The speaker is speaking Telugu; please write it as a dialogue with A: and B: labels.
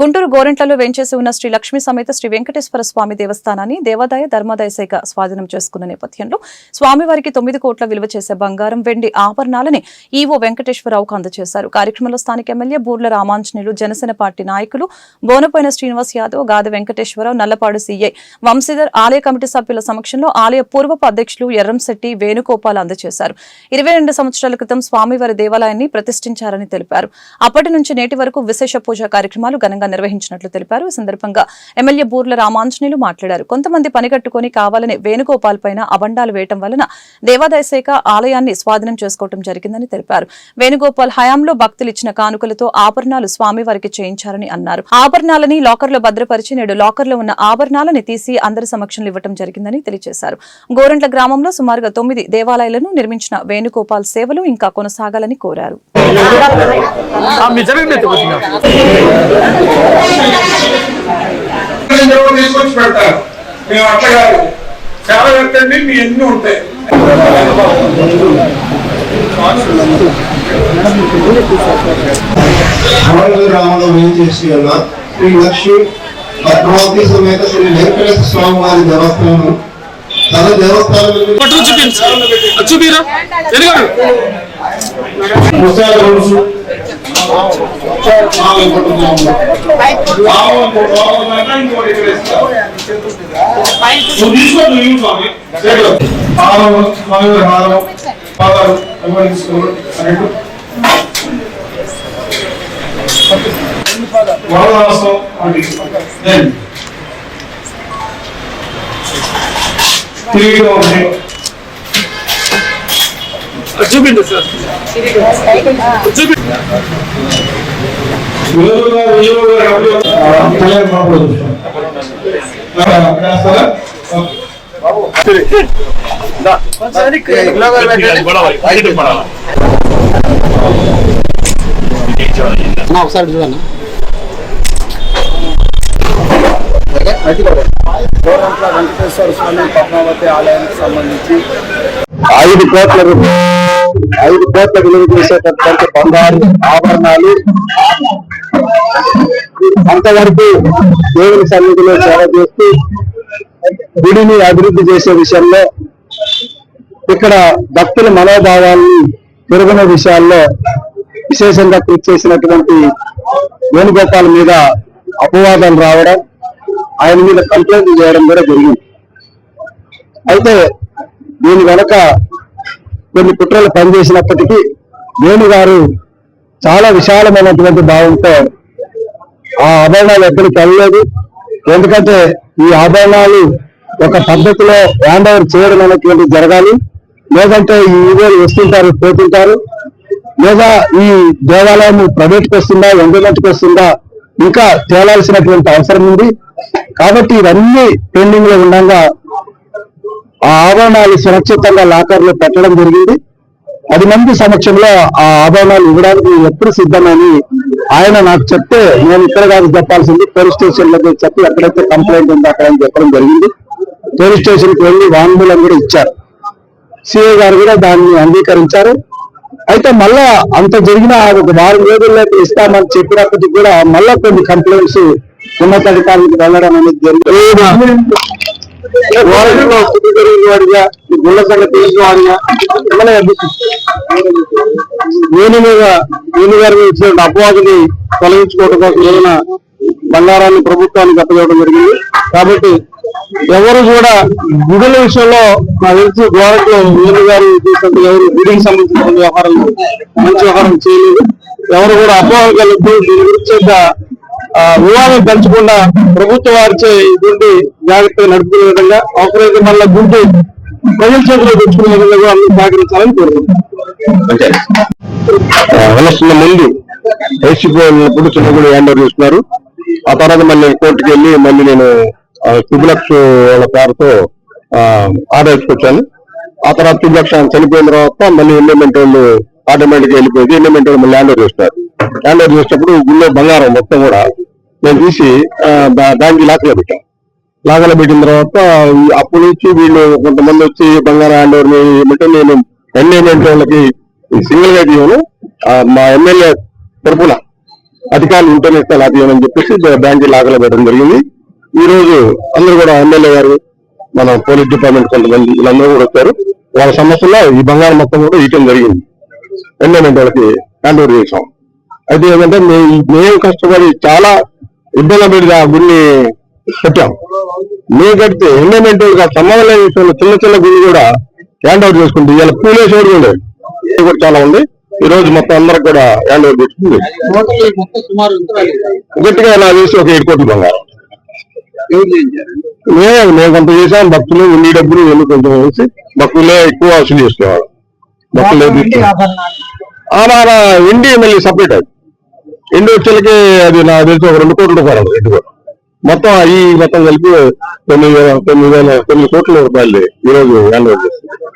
A: గుంటూరు గోరెంట్లలో వేంచేసి ఉన్న శ్రీ లక్ష్మీ సమేత శ్రీ వెంకటేశ్వర స్వామి దేవస్థానాన్ని దేవాదాయ ధర్మాదాయ శాఖ స్వాధీనం చేసుకున్న నేపథ్యంలో స్వామివారికి తొమ్మిది కోట్ల విలువ చేసే బంగారం వెండి ఆభరణాలని ఈవో వెంకటేశ్వరరావుకు అందజేశారు. కార్యక్రమంలో స్థానిక ఎమ్మెల్యే బూర్ల రామాంజనేయులు జనసేన పార్టీ నాయకులు బోనపోయిన శ్రీనివాస్ యాదవ్ గాద వెంకటేశ్వరరావు నల్లపాడు సీఐ వంశీధర్ ఆలయ కమిటీ సభ్యుల సమక్షంలో ఆలయ పూర్వపు అధ్యక్షులు ఎర్రంశెట్టి వేణుగోపాల్ అందజేశారు. ఇరవై రెండు సంవత్సరాల క్రితం స్వామివారి దేవాలయాన్ని ప్రతిష్ఠించారని తెలిపారు. అప్పటి నుంచి నేటి వరకు విశేష పూజా కార్యక్రమాలు ఘనంగా నిర్వహించినట్లు తెలిపారు. ఈ సందర్భంగా ఎమ్మెల్యే బూర్ల రామాంజనేయులు మాట్లాడారు. కొంతమంది పనిగట్టుకుని కావాలని వేణుగోపాల్ పైన అబండాలు వేయటం వలన దేవాదాయ శాఖ ఆలయాన్ని స్వాధీనం చేసుకోవడం జరిగిందని తెలిపారు. వేణుగోపాల్ హయాంలో భక్తులు ఇచ్చిన కానుకలతో ఆభరణాలు స్వామివారికి చేయించారని అన్నారు. ఆభరణాలని లాకర్లో భద్రపరిచి నేడు లాకర్లో ఉన్న ఆభరణాలని తీసి అందరి సమక్షంలో ఇవ్వటం జరిగిందని తెలియజేశారు. గోరంట్ల గ్రామంలో సుమారుగా తొమ్మిది దేవాలయాలను నిర్మించిన వేణుగోపాల్ సేవలు ఇంకా కొనసాగాలని కోరారు.
B: తీసుకొచ్చి పెడతారు మేము అట్లా కాదు చాలా పెట్టండి మీ ఎన్ని ఉంటాయి
C: ఆనంద ఏం చేసి గల శ్రీ లక్ష్మి పద్మావతి సమేత శ్రీ వెంకటేశ్వర స్వామి వారి దేవస్థానం తన దేవస్థానం
D: చూపించు అది చూపిరా ఎదిగాడు
B: ముసాల గొలుసు మామూలు పట్టుకున్నాము. మామూలు బాగుందంటే ఇంకోటి ఇక్కడ ఇస్తాం. నువ్వు తీసుకో, నువ్వు ఇవ్వు స్వామి. చేతిలో. హారం, స్వామివారి హారం, పాదాలు, ఎవరు తీసుకోరు అన్నట్టు. వరదహస్తం ఒకటి. Then. తిరిగి ఒకటి
D: అది చూపించు సార్.
E: ఒకసారి చూడన్నా గోరంట్ల వెంకటేశ్వర స్వామి పద్మావతి ఆలయానికి సంబంధించి ఐదు కోట్ల రూ- ఐదు కోట్ల విలువ చేసేటటువంటి బంగారు ఆభరణాలు. అంతవరకు దేవుని సన్నిధిలో సేవ చేస్తూ గుడిని అభివృద్ధి చేసే విషయంలో ఇక్కడ భక్తుల మనోభావాన్ని పెరుగునే విషయాల్లో విశేషంగా కృషి చేసినటువంటి వేణుగోపాల్ మీద అపవాదాలు రావడం ఆయన మీద కంప్లైంట్ చేయడం కూడా జరిగింది. అయితే దీని వెనక కొన్ని కుట్రలు పనిచేసినప్పటికీ వేణు గారు చాలా విశాలమైనటువంటి భావంతో ఆ ఆభరణాలు ఎక్కడికి వెళ్ళలేదు. ఎందుకంటే ఈ ఆభరణాలు ఒక పద్ధతిలో హ్యాండ్ ఓవర్ చేయడం అనేటువంటి జరగాలి. లేదంటే ఈ ఊరు వస్తుంటారు పోతుంటారు. లేదా ఈ దేవాలయం ప్రైవేట్కి వస్తుందా ఎండోమెంట్కి వస్తుందా ఇంకా తేలాల్సినటువంటి అవసరం ఉంది. కాబట్టి ఇవన్నీ పెండింగ్లో ఉండగా ఆ ఆభరణాలు సురక్షితంగా లాకర్లో పెట్టడం జరిగింది. పది మంది సమక్షంలో ఆ ఆభరణాలు ఇవ్వడానికి ఎప్పుడు సిద్ధమని ఆయన నాకు చెప్తే నేను ఇక్కడ కాదు చెప్పాల్సింది పోలీస్ స్టేషన్లో చెప్పి ఎక్కడైతే కంప్లైంట్ ఉందో అక్కడ చెప్పడం జరిగింది. పోలీస్ స్టేషన్కి వెళ్ళి వాంగ్మూలం కూడా ఇచ్చారు. సిఐ గారు కూడా దాన్ని అంగీకరించారు. అయితే మళ్ళా అంత జరిగిన ఒక వారం రోజుల్లో ఇస్తామని చెప్పినప్పటికీ కూడా మళ్ళా కొన్ని కంప్లైంట్స్ ఉన్నతాధికారులకు వెళ్ళడం అనేది జరిగింది. గోరంట్లో స్థితి జరిగిన వాడిగా ఈ గుళ్ళ సంగతి తెలిసిన వాడిగా మిమ్మల్ని అభిప్రాయం. మీద వేణు గారి మీద ఇచ్చిన అపవాదుని తొలగించుకోవడం కోసం రోజున బంగారాన్ని ప్రభుత్వానికి అప్పచేయడం జరిగింది కాబట్టి ఎవరు కూడా గుడుల విషయంలో నాకు తెలిసి గోడట్లో వేణు గారు చేసినట్టు ఎవరు గుడికి సంబంధించిన వ్యవహారం మంచి వ్యవహారం చేయలేదు ఎవరు కూడా అపోహలు కలుగుతూ దీని గురించి ఒక, వివాదం పెంచకుండా ప్రభుత్వ వారిచే ఇటువంటి జాగ్రత్తగా నడుపుకునే విధంగా అవసరమైతే మళ్ళీ గుండి ప్రజల చేతిలో తెచ్చుకునే విధంగా కూడా అందరూ సహకరించాలని కోరుకుంటున్నాను ఎలక్షన్ల ముందు వేసిపోయినప్పుడు చిన్నగుడు హ్యాండ్ ఓవర్ చేస్తున్నారు. ఆ తర్వాత మళ్ళీ కోర్టుకి వెళ్ళి మళ్ళీ నేను త్రిబులక్ష వాళ్ళ పేరుతో ఆదాయించుకొచ్చాను ఆ తర్వాత త్రిబులక్ష చనిపోయిన తర్వాత మళ్ళీ ఎన్నిమెంట్ వాళ్ళు ఆటోమేటిక్ వెళ్ళిపోయింది ఎన్నిమెంట్ వాళ్ళు మళ్ళీ హ్యాండ్ ఓవర్ చేస్తున్నారు. హ్యాండ్ ఓవర్ చేసినప్పుడు గుళ్ళో బంగారం మొత్తం కూడా నేను తీసి బ్యాంక్ దా- దానికి లాకలో పెట్టాం. లాగలో పెట్టిన తర్వాత ఈ నుంచి వీళ్ళు కొంతమంది వచ్చి బంగారం హ్యాండ్ ఓవర్ ఏమంటే నేను ఎండోమెంట్ వాళ్ళకి సింగిల్గా తీయను మా ఎమ్మెల్యే తరపున
F: అధికారులు ఉంటేనే ఇస్తే లాభం చెప్పేసి బ్యాంకు లాగలో పెట్టడం జరిగింది. ఈ రోజు అందరూ కూడా ఎమ్మెల్యే గారు మన పోలీస్ డిపార్ట్మెంట్ కొంతమంది వీళ్ళందరూ కూడా వచ్చారు. వాళ్ళ సమస్యలో ఈ బంగారం మొత్తం కూడా ఇవ్వడం జరిగింది. ఎండోమెంట్ వాళ్ళకి హ్యాండ్ ఓవర్ చేసాం అయితే ఏంటంటే మేము కష్టపడి చాలా ఇబ్బంది పడి ఆ గుడిని పెట్టాం. మేము కడితే ఎండోమెంట్ సంబంధం లేని చిన్న చిన్న గుడి కూడా హ్యాండ్ ఓవర్ చేసుకుంటే ఇలా పూలేసేవాడు కూడా కూడా చాలా ఉంది. ఈ రోజు మొత్తం అందరికి కూడా హ్యాండ్ ఓవర్ చేసుకుంది. గట్టిగా నాకు తెలిసి ఒక ఏడు కోట్ల బంగారం. మేము మేము కొంత చేసాం భక్తులు ఉండి డబ్బులు ఇవన్నీ కొంచెం వేసి భక్తులే ఎక్కువ వసూలు చేసుకోవాలి భక్తులే మన ఇండి మళ్ళీ సపరేట్ అది. ఎండి వచ్చేలకి అది నాకు తెలిసి ఒక రెండు కోట్ల రూపాయలు ఎండి మొత్తం ఈ మొత్తం కలిపి తొమ్మిది వేల తొమ్మిది వేల తొమ్మిది కోట్ల రూపాయలు ఈ రోజు హ్యాండ్ ఓవర్